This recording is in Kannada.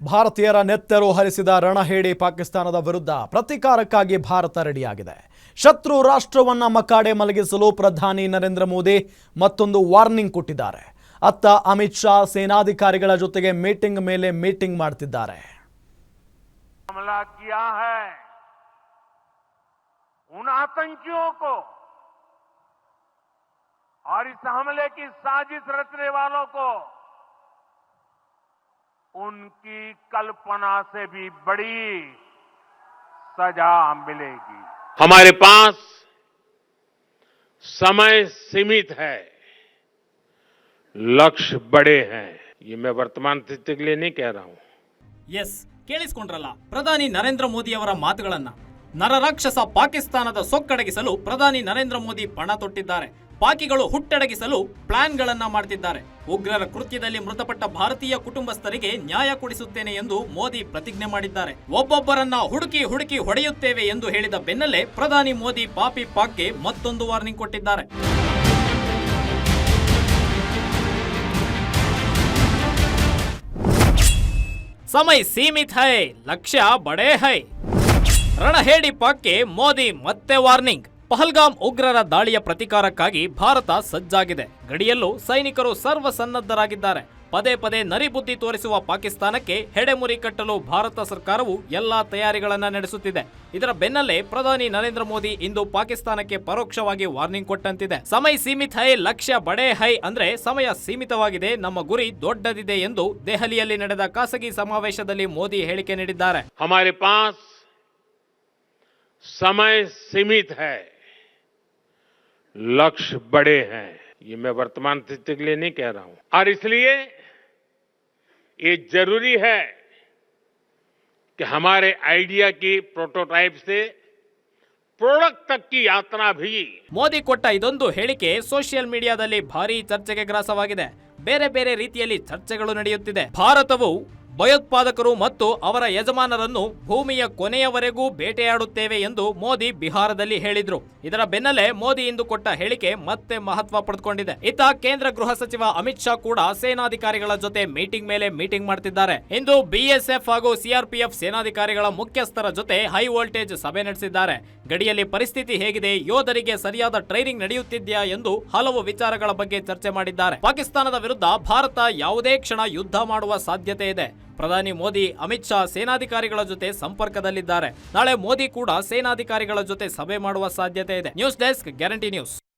ಭಾರತೀಯರ ನೆತ್ತರು ಹರಿಸಿದ ರಣಹೇಡಿ ಪಾಕಿಸ್ತಾನದ ವಿರುದ್ಧ ಪ್ರತೀಕಾರಕ್ಕಾಗಿ ಭಾರತ ರೆಡಿಯಾಗಿದೆ ಶತ್ರು ರಾಷ್ಟ್ರವನ್ನ ಮಕಾಡೆ ಮಲಗಿಸಲು ಪ್ರಧಾನಿ ನರೇಂದ್ರ ಮೋದಿ ಮತ್ತೊಂದು ವಾರ್ನಿಂಗ್ ಕೊಟ್ಟಿದ್ದಾರೆ ಅತ್ತ ಅಮಿತ್ ಶಾ ಸೇನಾಧಿಕಾರಿಗಳ ಜೊತೆಗೆ ಮೀಟಿಂಗ್ ಮೇಲೆ ಮೀಟಿಂಗ್ ಮಾಡ್ತಿದ್ದಾರೆ हमला किया है उन आतंकियों को और इस हमले की साजिश रचने वालों को उनकी कल्पना से भी बड़ी सजा मिलेगी हमारे पास समय सीमित है लक्ष्य बड़े हैं ये मैं वर्तमान स्थिति के लिए नहीं कह रहा हूं ಎಸ್ ಕೇಳಿಸ್ಕೊಂಡ್ರಲ್ಲ ಪ್ರಧಾನಿ ನರೇಂದ್ರ ಮೋದಿ ಅವರ ಮಾತುಗಳನ್ನ ನರರಾಕ್ಷಸ ಪಾಕಿಸ್ತಾನದ ಸೊಕ್ಕಡಗಿಸಲು ಪ್ರಧಾನಿ ನರೇಂದ್ರ ಮೋದಿ ಪಣ ತೊಟ್ಟಿದ್ದಾರೆ ಪಾಕಿಗಳು ಹುಟ್ಟಡಗಿಸಲು ಪ್ಲಾನ್ಗಳನ್ನ ಮಾಡ್ತಿದ್ದಾರೆ. ಉಗ್ರರ ಕೃತ್ಯದಲ್ಲಿ ಮೃತಪಟ್ಟ ಭಾರತೀಯ ಕುಟುಂಬಸ್ಥರಿಗೆ ನ್ಯಾಯ ಕೊಡಿಸುತ್ತೇನೆ ಎಂದು ಮೋದಿ ಪ್ರತಿಜ್ಞೆ ಮಾಡಿದ್ದಾರೆ. ಒಬ್ಬೊಬ್ಬರನ್ನ ಹುಡುಕಿ ಹುಡುಕಿ ಹೊಡೆಯುತ್ತೇವೆ ಎಂದು ಹೇಳಿದ ಬೆನ್ನಲ್ಲೇ ಪ್ರಧಾನಿ ಮೋದಿ ಪಾಪಿ ಪಾಕ್ಗೆ ಮತ್ತೊಂದು ವಾರ್ನಿಂಗ್ ಕೊಟ್ಟಿದ್ದಾರೆ. ಸಮಯ ಸೀಮಿತ್ ಹೈ, ಲಕ್ಷ್ಯ ಬಡೇ ಹೈ. ರಣಹೇಡಿ ಪಾಕ್ಗೆ ಮೋದಿ ಮತ್ತೆ ವಾರ್ನಿಂಗ್. ಪಹಲ್ಗಾಮ್ ಉಗ್ರರ ದಾಳಿಯ ಪ್ರತೀಕಾರಕ್ಕಾಗಿ ಭಾರತ ಸಜ್ಜಾಗಿದೆ. ಗಡಿಯಲ್ಲೂ ಸೈನಿಕರು ಸರ್ವ ಸನ್ನದ್ಧರಾಗಿದ್ದಾರೆ ಪದೇ ಪದೇ ನರಿಬುದ್ಧಿ ತೋರಿಸುವ ಪಾಕಿಸ್ತಾನಕ್ಕೆ ಹೆಡೆಮುರಿ ಕಟ್ಟಲು ಭಾರತ ಸರ್ಕಾರವು ಎಲ್ಲಾ ತಯಾರಿಗಳನ್ನು ನಡೆಸುತ್ತಿದೆ. ಇದರ ಬೆನ್ನಲ್ಲೇ ಪ್ರಧಾನಿ ನರೇಂದ್ರ ಮೋದಿ ಇಂದು ಪಾಕಿಸ್ತಾನಕ್ಕೆ ಪರೋಕ್ಷವಾಗಿ ವಾರ್ನಿಂಗ್ ಕೊಟ್ಟಂತಿದೆ. ಸಮಯ ಸೀಮಿತ ಹೈ, ಲಕ್ಷ್ಯ ಬಡೇ ಹೈ ಅಂದ್ರೆ ಸಮಯ ಸೀಮಿತವಾಗಿದೆ, ನಮ್ಮ ಗುರಿ ದೊಡ್ಡದಿದೆ ಎಂದು ದೆಹಲಿಯಲ್ಲಿ ನಡೆದ ಖಾಸಗಿ ಸಮಾವೇಶದಲ್ಲಿ ಮೋದಿ ಹೇಳಿಕೆ ನೀಡಿದ್ದಾರೆ. ಸಮಯ ಸೀಮಿತ लक्ष्य बड़े हैं ये मैं वर्तमान स्थिति के लिए नहीं कह रहा हूं और इसलिए ये जरूरी है कि हमारे आइडिया की प्रोटोटाइप से प्रोडक्ट तक की यात्रा भी ಮೋದಿ ಕೊಟ್ಟ ಇದೊಂದು ಹೇಳಿಕೆ ಸೋಷಿಯಲ್ ಮೀಡಿಯಾದಲ್ಲಿ ಭಾರಿ ಚರ್ಚೆಗೆ ಗ್ರಾಸವಾಗಿದೆ ಬೇರೆ ಬೇರೆ ರೀತಿಯಲ್ಲಿ ಚರ್ಚೆಗಳು ನಡೆಯುತ್ತಿದೆ ಭಾರತವು ಭಯೋತ್ಪಾದಕರು ಮತ್ತು ಅವರ ಯಜಮಾನರನ್ನು ಭೂಮಿಯ ಕೊನೆಯವರೆಗೂ ಬೇಟೆಯಾಡುತ್ತೇವೆ ಎಂದು ಮೋದಿ ಬಿಹಾರದಲ್ಲಿ ಹೇಳಿದ್ರು. ಇದರ ಬೆನ್ನಲ್ಲೇ ಮೋದಿ ಇಂದು ಕೊಟ್ಟ ಹೇಳಿಕೆ ಮತ್ತೆ ಮಹತ್ವ ಪಡೆದುಕೊಂಡಿದೆ. ಇತ್ತ ಕೇಂದ್ರ ಗೃಹ ಸಚಿವ ಅಮಿತ್ ಶಾ ಕೂಡ ಸೇನಾಧಿಕಾರಿಗಳ ಜೊತೆ ಮೀಟಿಂಗ್ ಮೇಲೆ ಮೀಟಿಂಗ್ ಮಾಡ್ತಿದ್ದಾರೆ. ಇಂದು ಬಿಎಸ್ಎಫ್ ಹಾಗೂ ಸಿಆರ್ಪಿಎಫ್ ಸೇನಾಧಿಕಾರಿಗಳ ಮುಖ್ಯಸ್ಥರ ಜೊತೆ ಹೈ ವೋಲ್ಟೇಜ್ ಸಭೆ ನಡೆಸಿದ್ದಾರೆ. ಗಡಿಯಲ್ಲಿ ಪರಿಸ್ಥಿತಿ ಹೇಗಿದೆ, ಯೋಧರಿಗೆ ಸರಿಯಾದ ಟ್ರೈನಿಂಗ್ ನಡೆಯುತ್ತಿದೆಯಾ ಎಂದು ಹಲವು ವಿಚಾರಗಳ ಬಗ್ಗೆ ಚರ್ಚೆ ಮಾಡಿದ್ದಾರೆ. ಪಾಕಿಸ್ತಾನದ ವಿರುದ್ಧ ಭಾರತ ಯಾವುದೇ ಕ್ಷಣ ಯುದ್ಧ ಮಾಡುವ ಸಾಧ್ಯತೆ ಇದೆ. ಪ್ರಧಾನಿ ಮೋದಿ, ಅಮಿತ್ ಶಾ ಸೇನಾಧಿಕಾರಿಗಳ ಜೊತೆ ಸಂಪರ್ಕದಲ್ಲಿದ್ದಾರೆ. ನಾಳೆ ಮೋದಿ ಕೂಡ ಸೇನಾಧಿಕಾರಿಗಳ ಜೊತೆ ಸಭೆ ಮಾಡುವ ಸಾಧ್ಯತೆ ಇದೆ. News desk, guarantee news.